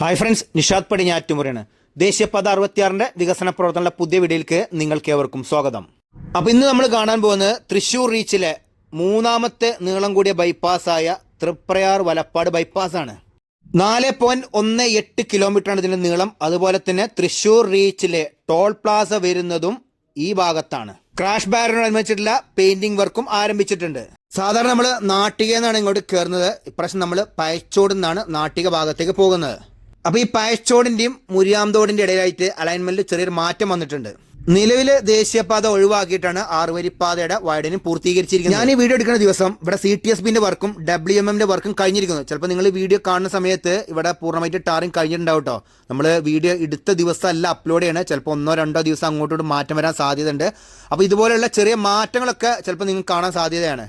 Hi friends Nishad പടിഞ്ഞാറ്റുമുറയാണ്. ദേശീയപാത അറുപത്തിയാറിന്റെ വികസന പ്രവർത്തനങ്ങളുടെ പുതിയ വീഡിയോയിലേക്ക് നിങ്ങൾക്ക് ഏവർക്കും സ്വാഗതം. അപ്പോൾ ഇന്ന് നമ്മൾ കാണാൻ പോകുന്നത് തൃശ്ശൂർ റീച്ചിലെ മൂന്നാമത്തെ നീളം കൂടിയ ബൈപ്പാസായ തൃപ്രയാർ വലപ്പാട് ബൈപ്പാസാണ്. നാല് പോയിന്റ് ഒന്ന് എട്ട് കിലോമീറ്ററാണ് ഇതിന്റെ നീളം. അതുപോലെ തന്നെ തൃശ്ശൂർ റീച്ചിലെ ടോൾ പ്ലാസ വരുന്നതും ഈ ഭാഗത്താണ്. ക്രാഷ് ബാരനോട് ബാരനോടനുബന്ധിച്ചിട്ടുള്ള പെയിന്റിംഗ് വർക്കും ആരംഭിച്ചിട്ടുണ്ട്. സാധാരണ നമ്മൾ നാട്ടിക എന്നാണ് ഇങ്ങോട്ട് കയറുന്നത് ഇപ്രാവശ്യം നമ്മൾ പയച്ചോട് നിന്നാണ് നാട്ടിക ഭാഗത്തേക്ക് പോകുന്നത്. അപ്പൊ ഈ പയച്ചോടിന്റെയും മുരിയാംതോടിന്റെ ഇടയിലായിട്ട് അലൈൻമെന്റിൽ ചെറിയൊരു മാറ്റം വന്നിട്ടുണ്ട്. നിലവിൽ ദേശീയപാത ഒഴിവാക്കിയിട്ടാണ് ആറുവരിപ്പാതയുടെ വൈഡനും പൂർത്തീകരിച്ചിരിക്കുന്നത്. ഞാൻ ഈ വീഡിയോ എടുക്കുന്ന ദിവസം ഇവിടെ സി ടി എസ് ബിന്റെ വർക്കും ഡബ്ല്യു എം എമ്മിന്റെ വർക്കും കഴിഞ്ഞിരിക്കുന്നു. ചിലപ്പോൾ നിങ്ങൾ വീഡിയോ കാണുന്ന സമയത്ത് ഇവിടെ പൂർണമായിട്ട് ടാറിങ് കഴിഞ്ഞിട്ടുണ്ടാവും കേട്ടോ നമ്മൾ വീഡിയോ എടുത്ത ദിവസം അല്ല അപ്ലോഡ് ചെയ്യണേ. ചിലപ്പോൾ ഒന്നോ രണ്ടോ ദിവസം അങ്ങോട്ടോട്ട് മാറ്റം വരാൻ സാധ്യതയുണ്ട്. അപ്പോൾ ഇതുപോലെയുള്ള ചെറിയ മാറ്റങ്ങളൊക്കെ ചിലപ്പോൾ നിങ്ങൾക്ക് കാണാൻ സാധ്യതയാണ്.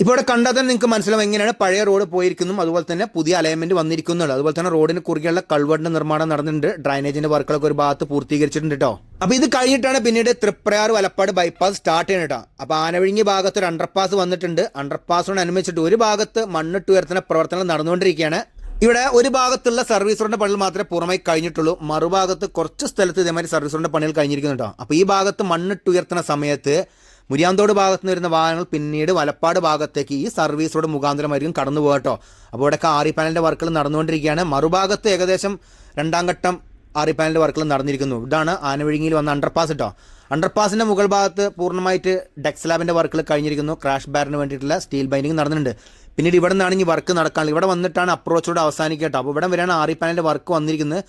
ഇപ്പോൾ ഇവിടെ കണ്ടാൽ തന്നെ നിങ്ങൾക്ക് മനസ്സിലാവും എങ്ങനെയാണ് പഴയ റോഡ് പോയിരിക്കുന്നു അതുപോലെ തന്നെ പുതിയ അലൈൻമെന്റ് വന്നിരിക്കുന്നുള്ളൂ അതുപോലെ തന്നെ റോഡിന് കുറുകെയുള്ള കൾവറിന്റെ നിർമ്മാണം നടന്നിട്ടുണ്ട്. ഡ്രൈനേജിന്റെ വർക്കുകളൊക്കെ ഒരു ഭാഗത്ത് പൂർത്തീകരിച്ചിട്ടുണ്ട് കേട്ടോ അപ്പോൾ ഇത് കഴിഞ്ഞിട്ടാണ് പിന്നീട് തൃപ്രയാർ വലപ്പാട് ബൈപ്പാസ് സ്റ്റാർട്ട് ചെയ്യുന്നത് കേട്ടോ അപ്പൊ ആനവിഴിഞ്ഞി ഭാഗത്ത് ഒരു അണ്ടർപാസ് വന്നിട്ടുണ്ട്. അണ്ടർപാസിനോട് അനുബന്ധിച്ചിട്ട് ഒരു ഭാഗത്ത് മണ്ണിട്ട് ഉയർത്തുന്ന പ്രവർത്തനം നടന്നുകൊണ്ടിരിക്കുകയാണ്. ഇവിടെ ഒരു ഭാഗത്തുള്ള സർവീസ് റോഡിന്റെ പണികൾ മാത്രമേ പൂർണമായി കഴിഞ്ഞിട്ടുള്ളൂ. മറുഭാഗത്ത് കുറച്ച് സ്ഥലത്ത് ഇതേമാതിരി സർവീസ് റോഡിന്റെ പണികൾ കഴിഞ്ഞിരിക്കുന്നുണ്ടോ അപ്പോൾ ഈ ഭാഗത്ത് മണ്ണിട്ട് ഉയർത്തുന്ന സമയത്ത് മുരിയാന്തോട് ഭാഗത്ത് നിന്ന് വരുന്ന വാഹനങ്ങൾ പിന്നീട് വലപ്പാട് ഭാഗത്തേക്ക് ഈ സർവീസ് റോഡ് മുഖാന്തരമായിരിക്കും കടന്നു പോകട്ടോ അപ്പോൾ ഇവിടെയൊക്കെ ആറി പാനലിന്റെ വർക്കുകൾ നടന്നുകൊണ്ടിരിക്കുകയാണ്. മറുഭാഗത്ത് ഏകദേശം രണ്ടാം ഘട്ടം ആറി പാനലിന്റെ വർക്കുകൾ നടന്നിരിക്കുന്നു. ഇതാണ് ആനവിഴുങ്ങിയിൽ വന്ന അണ്ടർപാസ് കേട്ടോ അണ്ടർപാസിന്റെ മുകൾ ഭാഗത്ത് പൂർണമായിട്ട് ഡെക്സ്ലാബിന്റെ വർക്കുകൾ കഴിഞ്ഞിരിക്കുന്നു. ക്രാഷ് ബാറിന് വേണ്ടിയിട്ടുള്ള സ്റ്റീൽ ബൈൻഡിങ് നടന്നിട്ടുണ്ട്. പിന്നീട് ഇവിടെ നിന്നാണ് ഇനി വർക്ക് നടക്കാനുള്ളത്. ഇവിടെ വന്നിട്ടാണ് അപ്രോച്ച് റോഡ് അവസാനിക്കുക കേട്ടോ. അപ്പോൾ ഇവിടെ വരെയാണ് ആറി പാനലിന്റെ വർക്ക് വന്നിരിക്കുന്നത്.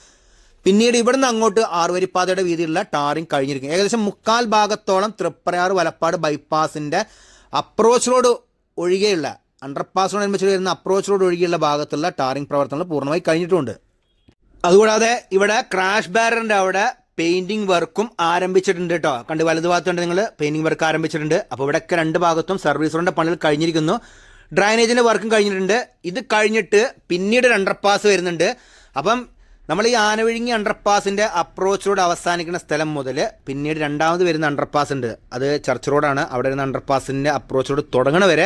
പിന്നീട് ഇവിടുന്ന് അങ്ങോട്ട് ആറുവരിപ്പാതയുടെ വീതിയിലുള്ള ടാറിംഗ് കഴിഞ്ഞിരിക്കും. ഏകദേശം മുക്കാൽ ഭാഗത്തോളം തൃപ്രയാർ വലപ്പാട് ബൈപ്പാസിന്റെ അപ്രോച്ച് റോഡ് ഒഴികെയുള്ള അണ്ടർപാസിനോടനുബന്ധിച്ച് വരുന്ന അപ്രോച്ച് റോഡ് ഒഴികെയുള്ള ഭാഗത്തുള്ള ടാറിംഗ് പ്രവർത്തനങ്ങൾ പൂർണമായി കഴിഞ്ഞിട്ടുണ്ട്. അതുകൂടാതെ ഇവിടെ ക്രാഷ് ബാരറിന്റെ അവിടെ പെയിന്റിംഗ് വർക്കും ആരംഭിച്ചിട്ടുണ്ട് കേട്ടോ. കണ്ട് വലതു ഭാഗത്തുണ്ട് നിങ്ങൾ പെയിന്റിംഗ് വർക്ക് ആരംഭിച്ചിട്ടുണ്ട്. അപ്പോൾ ഇവിടെയൊക്കെ രണ്ട് ഭാഗത്തും സർവീസ് റോഡിന്റെ പണികൾ കഴിഞ്ഞിരിക്കുന്നു. ഡ്രൈനേജിന്റെ വർക്കും കഴിഞ്ഞിട്ടുണ്ട്. ഇത് കഴിഞ്ഞിട്ട് പിന്നീട് ഒരു അണ്ടർപാസ് വരുന്നുണ്ട്. അപ്പം നമ്മൾ ഈ ആനവിഴുങ്ങി അണ്ടർപാസിന്റെ അപ്രോച്ച് റോഡ് അവസാനിക്കുന്ന സ്ഥലം മുതൽ പിന്നീട് രണ്ടാമത് വരുന്ന അണ്ടർപാസ് ഉണ്ട്. അത് ചർച്ച് റോഡാണ് അവിടെ വരുന്ന അണ്ടർപാസിന്റെ അപ്രോച്ച് റോഡ് തുടങ്ങണ വരെ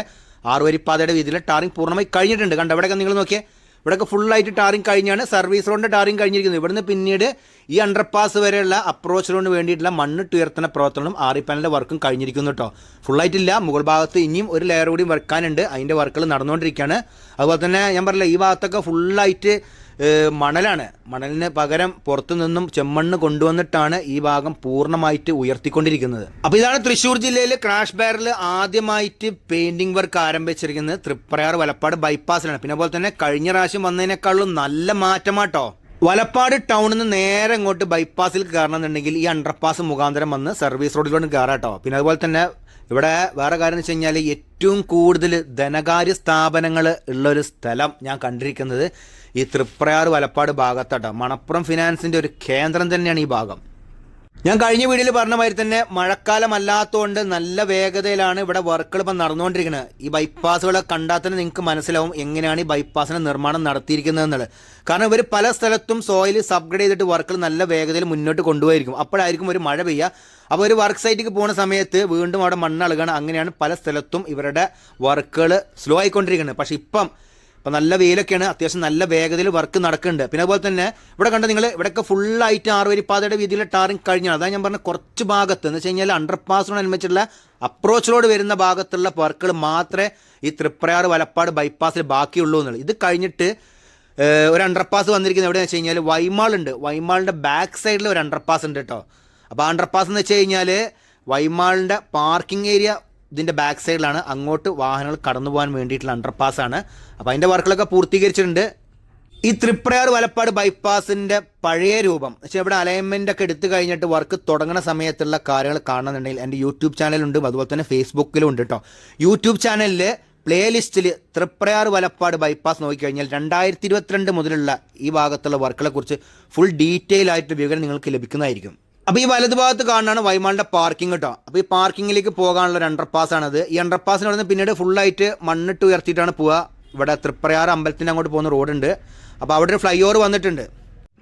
ആറുവരിപ്പാതയുടെ വീതിയിൽ ടാറിംഗ് പൂർണമായി കഴിഞ്ഞിട്ടുണ്ട്. കണ്ടോ? ഇവിടെയൊക്കെ നിങ്ങൾ നോക്കിയേ. ഇവിടെയൊക്കെ ഫുള്ളായിട്ട് ടാറിംഗ് കഴിഞ്ഞാണ് സർവീസ് റോഡിന്റെ ടാറിംഗ് കഴിഞ്ഞിരിക്കുന്നത്. ഇവിടുന്ന് പിന്നീട് ഈ അണ്ടർപാസ് വരെയുള്ള അപ്രോച്ച് റോഡിന് വേണ്ടിയിട്ടുള്ള മണ്ണ് ഉയർത്തുന്ന പ്രവർത്തനങ്ങളും ആറി പാനലിന്റെ വർക്കും കഴിഞ്ഞിരിക്കുന്നു കേട്ടോ ഫുള്ളായിട്ടില്ല മുകൾ ഭാഗത്ത് ഇനിയും ഒരു ലെയർ കൂടി വർക്കാനുണ്ട് അതിന്റെ വർക്കുകൾ നടന്നുകൊണ്ടിരിക്കുകയാണ്. അതുപോലെ തന്നെ ഞാൻ പറഞ്ഞില്ല ഈ ഭാഗത്തൊക്കെ ഫുള്ളായിട്ട് മണലാണ്. മണലിന് പകരം പുറത്തു നിന്നും ചെമ്മണ്ണ് കൊണ്ടുവന്നിട്ടാണ് ഈ ഭാഗം പൂർണമായിട്ട് ഉയർത്തിക്കൊണ്ടിരിക്കുന്നത്. അപ്പോൾ ഇതാണ് തൃശ്ശൂർ ജില്ലയിൽ ക്രാഷ് ബാരിൽ ആദ്യമായിട്ട് പെയിന്റിംഗ് വർക്ക് ആരംഭിച്ചിരിക്കുന്നത്. തൃപ്രയാർ വലപ്പാട് ബൈപ്പാസിലാണ് പിന്നെ അതുപോലെ തന്നെ കഴിഞ്ഞ പ്രാവശ്യം വന്നതിനേക്കാളും നല്ല മാറ്റമാട്ടോ. വലപ്പാട് ടൗണിൽ നിന്ന് നേരെ ഇങ്ങോട്ട് ബൈപ്പാസിൽ കയറണമെന്നുണ്ടെങ്കിൽ ഈ അണ്ടർപാസ് മുഖാന്തരം വന്ന് സർവീസ് റോഡിലോട്ട് കയറാട്ടോ. പിന്നെ അതുപോലെ തന്നെ ഇവിടെ വേറെ കാര്യം എന്ന് വെച്ച് കഴിഞ്ഞാൽ ഏറ്റവും കൂടുതൽ ധനകാര്യ സ്ഥാപനങ്ങൾ ഉള്ളൊരു സ്ഥലം ഞാൻ കണ്ടിരിക്കുന്നത് ഈ തൃപ്രയാർ വലപ്പാട് ഭാഗത്തട്ടോ. മണപ്പുറം ഫിനാൻസിന്റെ ഒരു കേന്ദ്രം തന്നെയാണ് ഈ ഭാഗം. ഞാൻ കഴിഞ്ഞ വീഡിയോയിൽ പറഞ്ഞ മാതിരി തന്നെ മഴക്കാലം അല്ലാത്തതുകൊണ്ട് നല്ല വേഗതയിലാണ് ഇവിടെ വർക്കുകൾ ഇപ്പം നടന്നുകൊണ്ടിരിക്കുന്നത്. ഈ ബൈപ്പാസുകളെ കണ്ടാൽ തന്നെ നിങ്ങൾക്ക് മനസ്സിലാവും എങ്ങനെയാണ് ഈ ബൈപ്പാസിന് നിർമ്മാണം നടത്തിയിരിക്കുന്നത് എന്നുള്ളത് കാരണം ഇവർ പല സ്ഥലത്തും സോയിൽ സബ്ഗ്രേഡ് ചെയ്തിട്ട് വർക്കുകൾ നല്ല വേഗതയിൽ മുന്നോട്ട് കൊണ്ടുപോയിരിക്കും. അപ്പോഴായിരിക്കും ഒരു മഴ പെയ്യുക അപ്പോൾ ഒരു വർക്ക് സൈറ്റിലേക്ക് പോകുന്ന സമയത്ത് വീണ്ടും അവിടെ മണ്ണളുകയാണ് അങ്ങനെയാണ് പല സ്ഥലത്തും ഇവരുടെ വർക്കുകൾ സ്ലോ ആയിക്കൊണ്ടിരിക്കുന്നത്. പക്ഷേ ഇപ്പം ഇപ്പം നല്ല വെയിലൊക്കെയാണ്. അത്യാവശ്യം നല്ല വേഗതയിൽ വർക്ക് നടക്കുന്നുണ്ട് പിന്നെ അതുപോലെ തന്നെ ഇവിടെ കണ്ട നിങ്ങൾ ഇവിടെയൊക്കെ ഫുള്ളായിട്ട് ആറുവരിപ്പാതയുടെ വീതിയിൽ ടാറിങ് കഴിഞ്ഞാണ്. അതാണ് ഞാൻ പറഞ്ഞ കുറച്ച് ഭാഗത്ത്. എന്ന് വെച്ച് കഴിഞ്ഞാൽ അണ്ടർപാസിനോടനുബന്ധിച്ചുള്ള അപ്രോച്ച് റോഡ് വരുന്ന ഭാഗത്തുള്ള വർക്കുകൾ മാത്രമേ ഈ തൃപ്രയാർ വലപ്പാട് ബൈപ്പാസിൽ ബാക്കിയുള്ളൂ എന്നുള്ളത് ഇത് കഴിഞ്ഞിട്ട് ഒരു അണ്ടർപാസ് വന്നിരിക്കുന്നത് എവിടെയാണെന്ന് വെച്ച് കഴിഞ്ഞാൽ വൈമാൾ ഉണ്ട് വൈമാളിന്റെ ബാക്ക് സൈഡിൽ ഒരു അണ്ടർപാസ് ഉണ്ട് കേട്ടോ അപ്പോൾ അണ്ടർപാസ് എന്ന് വെച്ച് കഴിഞ്ഞാൽ വൈമാളിന്റെ പാർക്കിംഗ് ഏരിയ ഇതിന്റെ ബാക്ക് സൈഡിലാണ് അങ്ങോട്ട് വാഹനങ്ങൾ കടന്നു പോകാൻ വേണ്ടിയിട്ടുള്ള അണ്ടർപാസ് ആണ്. അപ്പോൾ അതിന്റെ വർക്കുകളൊക്കെ പൂർത്തീകരിച്ചിട്ടുണ്ട്. ഈ തൃപ്രയാർ വലപ്പാട് ബൈപ്പാസിന്റെ പഴയ രൂപം പക്ഷേ ഇവിടെ അലൈൻമെന്റ് ഒക്കെ എടുത്തു കഴിഞ്ഞിട്ട് വർക്ക് തുടങ്ങുന്ന സമയത്തുള്ള കാര്യങ്ങൾ കാണുന്നുണ്ടെങ്കിൽ എന്റെ യൂട്യൂബ് ചാനലുണ്ട് അതുപോലെ തന്നെ ഫേസ്ബുക്കിലും ഉണ്ട് കേട്ടോ യൂട്യൂബ് ചാനലിൽ പ്ലേലിസ്റ്റിൽ തൃപ്രയാർ വലപ്പാട് ബൈപ്പാസ് നോക്കിക്കഴിഞ്ഞാൽ രണ്ടായിരത്തി ഇരുപത്തിരണ്ട് മുതലുള്ള ഈ ഭാഗത്തുള്ള വർക്കുകളെക്കുറിച്ച് ഫുൾ ഡീറ്റെയിൽ ആയിട്ട് വിവരം നിങ്ങൾക്ക് ലഭിക്കുന്നതായിരിക്കും. അപ്പോൾ ഈ വലതുഭാഗത്ത് കാണുന്നതാണ് വൈമാളിന്റെ പാർക്കിംഗ് കേട്ടോ അപ്പോൾ ഈ പാർക്കിങ്ങിലേക്ക് പോകാനുള്ള ഒരു അണ്ടർപാസ് ആണത്. ഈ അണ്ടർപാസിന് അവിടെ നിന്ന് പിന്നീട് ഫുള്ളായിട്ട് മണ്ണിട്ട് ഉയർത്തിയിട്ടാണ് പോവുക. ഇവിടെ തൃപ്രയാർ അമ്പലത്തിന്റെ അങ്ങോട്ട് പോകുന്ന റോഡുണ്ട് അപ്പോൾ അവിടെ ഒരു ഫ്ലൈ ഓവർ വന്നിട്ടുണ്ട്.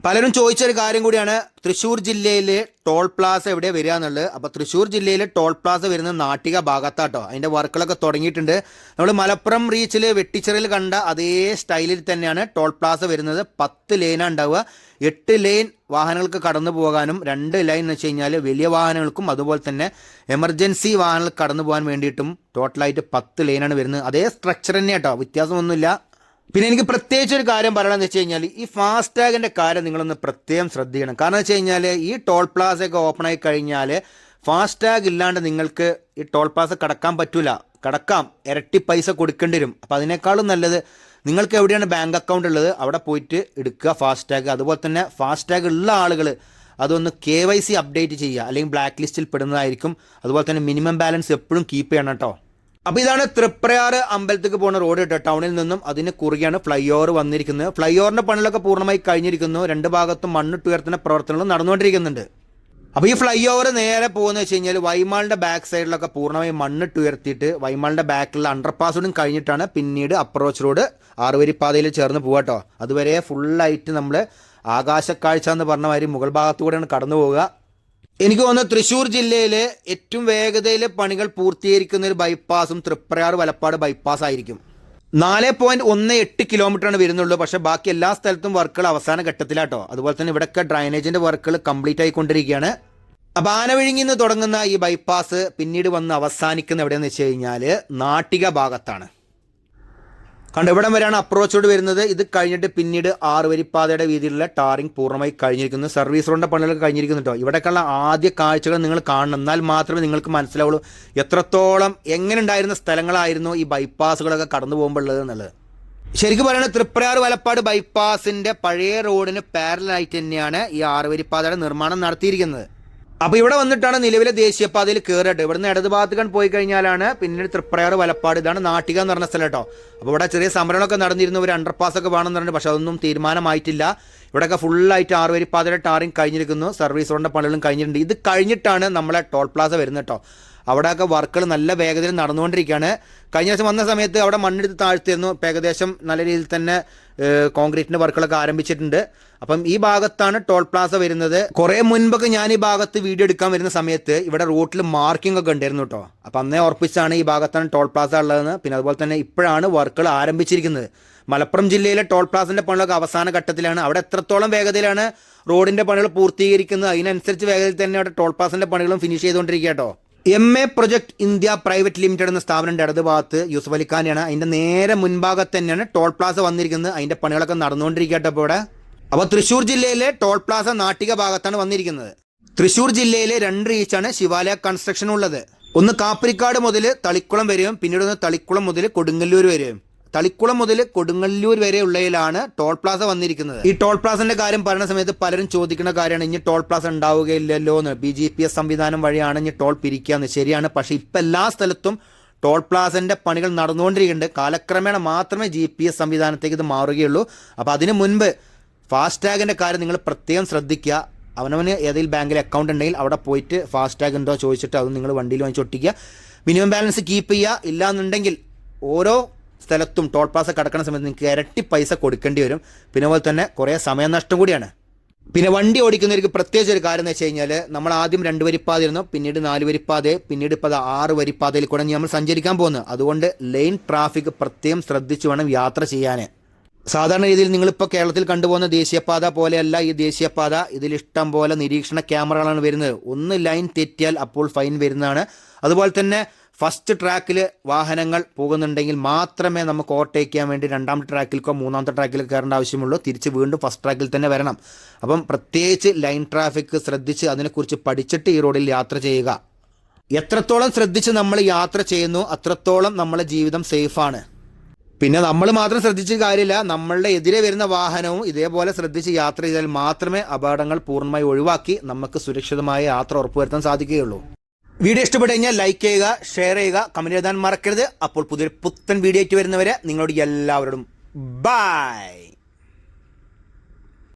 പലരും ചോദിച്ചൊരു കാര്യം കൂടിയാണ് തൃശ്ശൂർ ജില്ലയിലെ ടോൾ പ്ലാസ എവിടെ വരിക എന്നുള്ളത്. അപ്പോൾ തൃശ്ശൂർ ജില്ലയിലെ ടോൾ പ്ലാസ വരുന്ന നാട്ടിക ഭാഗത്താട്ടോ. അതിന്റെ വർക്കുകളൊക്കെ തുടങ്ങിയിട്ടുണ്ട്. നമ്മൾ മലപ്പുറം റീച്ചിൽ വെട്ടിച്ചിറയിൽ കണ്ട അതേ സ്റ്റൈലിൽ തന്നെയാണ് ടോൾ പ്ലാസ വരുന്നത്. പത്ത് ലൈനാണ് ഉണ്ടാവുക. എട്ട് ലൈൻ വാഹനങ്ങൾക്ക് കടന്നു പോകാനും രണ്ട് ലൈൻ എന്ന് വെച്ച് കഴിഞ്ഞാൽ വലിയ വാഹനങ്ങൾക്കും അതുപോലെ തന്നെ എമർജൻസി വാഹനങ്ങൾ കടന്നു പോകാൻ വേണ്ടിയിട്ടും ടോട്ടലായിട്ട് പത്ത് ലൈനാണ് വരുന്നത്. അതേ സ്ട്രക്ചർ തന്നെ കേട്ടോ വ്യത്യാസമൊന്നുമില്ല. പിന്നെ എനിക്ക് പ്രത്യേകിച്ച് ഒരു കാര്യം പറയണമെന്ന് വെച്ച് കഴിഞ്ഞാൽ ഈ ഫാസ്ടാഗിന്റെ കാര്യം നിങ്ങളൊന്ന് പ്രത്യേകം ശ്രദ്ധിക്കണം. കാരണം വെച്ച് കഴിഞ്ഞാൽ ഈ ടോൾ പ്ലാസ ഒക്കെ ഓപ്പൺ ആയി കഴിഞ്ഞാൽ ഫാസ്ടാഗ് ഇല്ലാണ്ട് നിങ്ങൾക്ക് ഈ ടോൾ പ്ലാസ കടക്കാൻ പറ്റൂല. കടക്കാം. ഇരട്ടി പൈസ കൊടുക്കേണ്ടി വരും. അപ്പോൾ അതിനേക്കാളും നല്ലത് നിങ്ങൾക്ക് എവിടെയാണ് ബാങ്ക് അക്കൗണ്ട് ഉള്ളത് അവിടെ പോയിട്ട് എടുക്കുക ഫാസ്ടാഗ് അതുപോലെ തന്നെ ഫാസ്ടാഗ് ഉള്ള ആളുകൾ അതൊന്ന് കെ വൈ സി അപ്ഡേറ്റ് ചെയ്യുക. അല്ലെങ്കിൽ ബ്ലാക്ക് ലിസ്റ്റിൽ പെടുന്നതായിരിക്കും. അതുപോലെ തന്നെ മിനിമം ബാലൻസ് എപ്പോഴും കീപ്പ് ചെയ്യണം കേട്ടോ. അപ്പോൾ ഇതാണ് തൃപ്രയാർ അമ്പലത്തേക്ക് പോകുന്ന റോഡ് കേട്ടോ. ടൗണിൽ നിന്നും അതിന് കുറുകെയാണ് ഫ്ലൈ ഓവർ വന്നിരിക്കുന്നത്. ഫ്ലൈ ഓവറിന്റെ പണികളൊക്കെ പൂർണമായി കഴിഞ്ഞിരിക്കുന്നു. രണ്ട് ഭാഗത്തും മണ്ണിട്ടുയർത്തുന്ന പ്രവർത്തനങ്ങളും നടന്നുകൊണ്ടിരിക്കുന്നുണ്ട്. അപ്പോൾ ഈ ഫ്ലൈ ഓവർ നേരെ പോകുന്ന വെച്ച് കഴിഞ്ഞാൽ വൈമാളിന്റെ ബാക്ക് സൈഡിലൊക്കെ പൂർണമായി മണ്ണിട്ട് ഉയർത്തിയിട്ട് വൈമാളിന്റെ ബാക്കിലുള്ള അണ്ടർപാസോടും കഴിഞ്ഞിട്ടാണ് പിന്നീട് അപ്രോച്ച് റോഡ് ആറുവരി പാതയിൽ ചേർന്ന് പോകാട്ടോ അതുവരെ ഫുള്ളായിട്ട് നമ്മൾ ആകാശക്കാഴ്ച എന്ന് പറഞ്ഞ മാതിരി മുകൾ ഭാഗത്തുകൂടെയാണ് കടന്നു പോവുക എനിക്ക് തോന്നുന്നു തൃശ്ശൂർ ജില്ലയിലെ ഏറ്റവും വേഗതയിൽ പണികൾ പൂർത്തീകരിക്കുന്ന ഒരു ബൈപ്പാസും തൃപ്രയാർ വലപ്പാട് ബൈപ്പാസ് ആയിരിക്കും. നാല് പോയിന്റ് ഒന്ന് എട്ട് കിലോമീറ്ററാണ് വരുന്നുള്ളൂ. പക്ഷേ ബാക്കി എല്ലാ സ്ഥലത്തും വർക്കുകൾ അവസാന ഘട്ടത്തിലാട്ടോ. അതുപോലെ തന്നെ ഇവിടെയൊക്കെ ഡ്രൈനേജിന്റെ വർക്കുകൾ കംപ്ലീറ്റ് ആയിക്കൊണ്ടിരിക്കുകയാണ്. അപ്പോൾ ആനവിഴുങ്ങിൽ തുടങ്ങുന്ന ഈ ബൈപ്പാസ് പിന്നീട് വന്ന് അവസാനിക്കുന്ന എവിടെയെന്ന് വെച്ച് കഴിഞ്ഞാൽ നാട്ടിക ഭാഗത്താണ്. കണ്ട് ഇവിടം വരെയാണ് അപ്രോച്ചോട് വരുന്നത്. ഇത് കഴിഞ്ഞിട്ട് പിന്നീട് ആറ് വരിപ്പാതയുടെ വീതിയിലുള്ള ടാറിംഗ് പൂർണമായി കഴിഞ്ഞിരിക്കുന്നു. സർവീസ് റോഡിന്റെ പണികളൊക്കെ കഴിഞ്ഞിരിക്കുന്നു കേട്ടോ ഇവിടേക്കുള്ള ആദ്യ കാഴ്ചകൾ നിങ്ങൾ കാണണം. എന്നാൽ മാത്രമേ നിങ്ങൾക്ക് മനസ്സിലാവുള്ളൂ എത്രത്തോളം എങ്ങനെ ഉണ്ടായിരുന്ന സ്ഥലങ്ങളായിരുന്നു ഈ ബൈപ്പാസുകളൊക്കെ കടന്നു പോകുമ്പോൾ എന്നുള്ളത്. ശരിക്കും പറയുന്നത് തൃപ്രയാർ വലപ്പാട് ബൈപ്പാസിന്റെ പഴയ റോഡിന് പാരലായിട്ട് തന്നെയാണ് ഈ ആറുവരിപ്പാതയുടെ നിർമ്മാണം നടത്തിയിരിക്കുന്നത്. അപ്പോൾ ഇവിടെ വന്നിട്ടാണ് നിലവിലെ ദേശീയപാതയിൽ കയറിയിട്ട് ഇവിടുന്ന് ഇടത് പോയി കഴിഞ്ഞാലാണ് പിന്നീട് തൃപ്രയാർ വലപ്പാട്. ഇതാണ് നാട്ടിക എന്ന് പറഞ്ഞ സ്ഥലം കേട്ടോ. അപ്പോൾ ഇവിടെ ചെറിയ സമരങ്ങളൊക്കെ നടന്നിരുന്നു. ഒരു അണ്ടർ പാസ് ഒക്കെ വേണം പറഞ്ഞു പക്ഷെ അതൊന്നും തീരുമാനമായിട്ടില്ല. ഇവിടെയൊക്കെ ഫുള്ളായിട്ട് ആറുവരിപ്പാതയുടെ ടാറിങ് കഴിഞ്ഞിരിക്കുന്നു. സർവീസ് റോഡിന്റെ പണികളും കഴിഞ്ഞിട്ടുണ്ട്. ഇത് കഴിഞ്ഞിട്ടാണ് നമ്മളെ ടോൾ പ്ലാസ വരുന്നത് കേട്ടോ. അവിടെയൊക്കെ വർക്കുകൾ നല്ല വേഗതയിൽ നടന്നുകൊണ്ടിരിക്കുകയാണ്. കഴിഞ്ഞ ദിവസം വന്ന സമയത്ത് അവിടെ മണ്ണെടുത്ത് താഴ്ത്തിയിരുന്നു. ഏകദേശം നല്ല രീതിയിൽ തന്നെ കോൺക്രീറ്റിന്റെ വർക്കുകളൊക്കെ ആരംഭിച്ചിട്ടുണ്ട്. അപ്പം ഈ ഭാഗത്താണ് ടോൾ പ്ലാസ വരുന്നത്. കുറേ മുൻപൊക്കെ ഞാൻ ഈ ഭാഗത്ത് വീഡിയോ എടുക്കാൻ വരുന്ന സമയത്ത് ഇവിടെ റൂട്ടിൽ മാർക്കിംഗ് ഒക്കെ ഉണ്ടായിരുന്നു കേട്ടോ. അപ്പം അന്നേ ഉറപ്പിച്ചാണ് ഈ ഭാഗത്താണ് ടോൾ പ്ലാസ ഉള്ളതെന്ന്. പിന്നെ അതുപോലെ തന്നെ ഇപ്പോഴാണ് വർക്കുകൾ ആരംഭിച്ചിരിക്കുന്നത്. മലപ്പുറം ജില്ലയിലെ ടോൾ പ്ലാസിന്റെ പണികളൊക്കെ അവസാന ഘട്ടത്തിലാണ്. അവിടെ എത്രത്തോളം വേഗതയിലാണ് റോഡിന്റെ പണികൾ പൂർത്തീകരിക്കുന്നത് അതിനനുസരിച്ച് വേഗത്തിൽ തന്നെ അവിടെ ടോൾ പ്ലാസിന്റെ പണികളും ഫിനിഷ് ചെയ്തുകൊണ്ടിരിക്കുക കേട്ടോ. M A project India private limited എന്ന സ്ഥാപനത്തിന്റെ ഇടത് ഭാഗത്ത് യൂസഫ് അലിഖാനാണ് അതിന്റെ നേരെ മുൻഭാഗത്ത് തന്നെയാണ് ടോൾ പ്ലാസ വന്നിരിക്കുന്നത്. അതിന്റെ പണികളൊക്കെ നടന്നുകൊണ്ടിരിക്കട്ടെ ഇപ്പോൾ ഇവിടെ. അപ്പോൾ തൃശ്ശൂർ ജില്ലയിലെ ടോൾ പ്ലാസ നാട്ടിക ഭാഗത്താണ് വന്നിരിക്കുന്നത്. തൃശ്ശൂർ ജില്ലയിലെ രണ്ട് റീച്ചാണ് ശിവാലയ കൺസ്ട്രക്ഷൻ ഉള്ളത്. ഒന്ന് കാപ്പരിക്കാട് മുതൽ തളിക്കുളം വരെയും പിന്നീട് ഒന്ന് തളിക്കുളം മുതൽ കൊടുങ്ങല്ലൂർ വരെയും. തളിക്കുളം മുതൽ കൊടുങ്ങല്ലൂർ വരെ ഉള്ളതിലാണ് ടോൾ പ്ലാസ വന്നിരിക്കുന്നത്. ഈ ടോൾ പ്ലാസിന്റെ കാര്യം പറയുന്ന സമയത്ത് പലരും ചോദിക്കുന്ന കാര്യമാണ് ഇനി ടോൾ പ്ലാസ ഉണ്ടാവുകയില്ലല്ലോ എന്ന്. ബി ജെ പി എസ് സംവിധാനം വഴിയാണ് ഇനി ടോൾ പിരിക്കുക ശരിയാണ്. പക്ഷേ ഇപ്പം എല്ലാ സ്ഥലത്തും ടോൾ പ്ലാസന്റെ പണികൾ നടന്നുകൊണ്ടിരിക്കുന്നുണ്ട്. കാലക്രമേണ മാത്രമേ ജി പി എസ് സംവിധാനത്തേക്ക് ഇത് മാറുകയുള്ളൂ. അപ്പോൾ അതിനു മുൻപ് ഫാസ്ടാഗിന്റെ കാര്യം നിങ്ങൾ പ്രത്യേകം ശ്രദ്ധിക്കുക. അവനവന് ഏതെങ്കിലും ബാങ്കിൽ അക്കൗണ്ട് ഉണ്ടെങ്കിൽ അവിടെ പോയിട്ട് ഫാസ്ടാഗ് ഉണ്ടോ ചോദിച്ചിട്ട് അത് നിങ്ങൾ വണ്ടിയിൽ വാങ്ങിച്ച് ഒട്ടിക്കുക. മിനിമം ബാലൻസ് കീപ്പ് ചെയ്യുക. ഇല്ലാന്നുണ്ടെങ്കിൽ ഓരോ സ്ഥലത്തും ടോൾ പ്ലാസ കടക്കുന്ന സമയത്ത് നിങ്ങൾക്ക് ഇരട്ടി പൈസ കൊടുക്കേണ്ടി വരും. പിന്നെ പോലെ തന്നെ കുറേ സമയനഷ്ടം കൂടിയാണ്. പിന്നെ വണ്ടി ഓടിക്കുന്നവർക്ക് പ്രത്യേകിച്ച് ഒരു കാര്യം എന്ന് വെച്ച് കഴിഞ്ഞാൽ നമ്മൾ ആദ്യം രണ്ട് വരിപ്പാതയായിരുന്നു പിന്നീട് നാല് വരിപ്പാത പിന്നീട് ഇപ്പോൾ അത് ആറ് വരിപ്പാതയിൽ കൂടെ നമ്മൾ സഞ്ചരിക്കാൻ പോകുന്നത് അതുകൊണ്ട് ലൈൻ ട്രാഫിക് പ്രത്യേകം ശ്രദ്ധിച്ചു വേണം യാത്ര ചെയ്യാൻ സാധാരണ രീതിയിൽ നിങ്ങളിപ്പോൾ കേരളത്തിൽ കണ്ടുപോകുന്ന ദേശീയപാത പോലെയല്ല ഈ ദേശീയപാത. ഇതിൽ ഇഷ്ടം പോലെ നിരീക്ഷണ ക്യാമറകളാണ് വരുന്നത്. ഒന്ന് ലൈൻ തെറ്റിയാൽ അപ്പോൾ ഫൈൻ വരുന്നതാണ്. അതുപോലെ തന്നെ ഫസ്റ്റ് ട്രാക്കിൽ വാഹനങ്ങൾ പോകുന്നുണ്ടെങ്കിൽ മാത്രമേ നമുക്ക് ഓവർടേക്ക് ചെയ്യാൻ വേണ്ടി രണ്ടാമത്തെ ട്രാക്കിലേക്കോ മൂന്നാമത്തെ ട്രാക്കിലേക്ക് കയറേണ്ട ആവശ്യമുള്ളൂ. തിരിച്ച് വീണ്ടും ഫസ്റ്റ് ട്രാക്കിൽ തന്നെ വരണം. അപ്പം പ്രത്യേകിച്ച് ലൈൻ ട്രാഫിക് ശ്രദ്ധിച്ച് അതിനെക്കുറിച്ച് പഠിച്ചിട്ട് ഈ റോഡിൽ യാത്ര ചെയ്യുക. എത്രത്തോളം ശ്രദ്ധിച്ച് നമ്മൾ യാത്ര ചെയ്യുന്നു അത്രത്തോളം നമ്മളെ ജീവിതം സേഫാണ് പിന്നെ നമ്മൾ മാത്രം ശ്രദ്ധിച്ച കാര്യമില്ല നമ്മളുടെ എതിരെ വരുന്ന വാഹനവും ഇതേപോലെ ശ്രദ്ധിച്ച് യാത്ര ചെയ്താൽ മാത്രമേ അപകടങ്ങൾ പൂർണമായി ഒഴിവാക്കി നമുക്ക് സുരക്ഷിതമായ യാത്ര ഉറപ്പുവരുത്താൻ സാധിക്കുകയുള്ളൂ. വീഡിയോ ഇഷ്ടപ്പെട്ടു കഴിഞ്ഞാൽ ലൈക്ക് ചെയ്യുക ഷെയർ ചെയ്യുക കമന്റ് എഴുതാൻ മറക്കരുത്. അപ്പോൾ പുതിയൊരു പുത്തൻ വീഡിയോ ആയിട്ട് വരുന്നവരെ നിങ്ങളോട് എല്ലാവരോടും ബൈ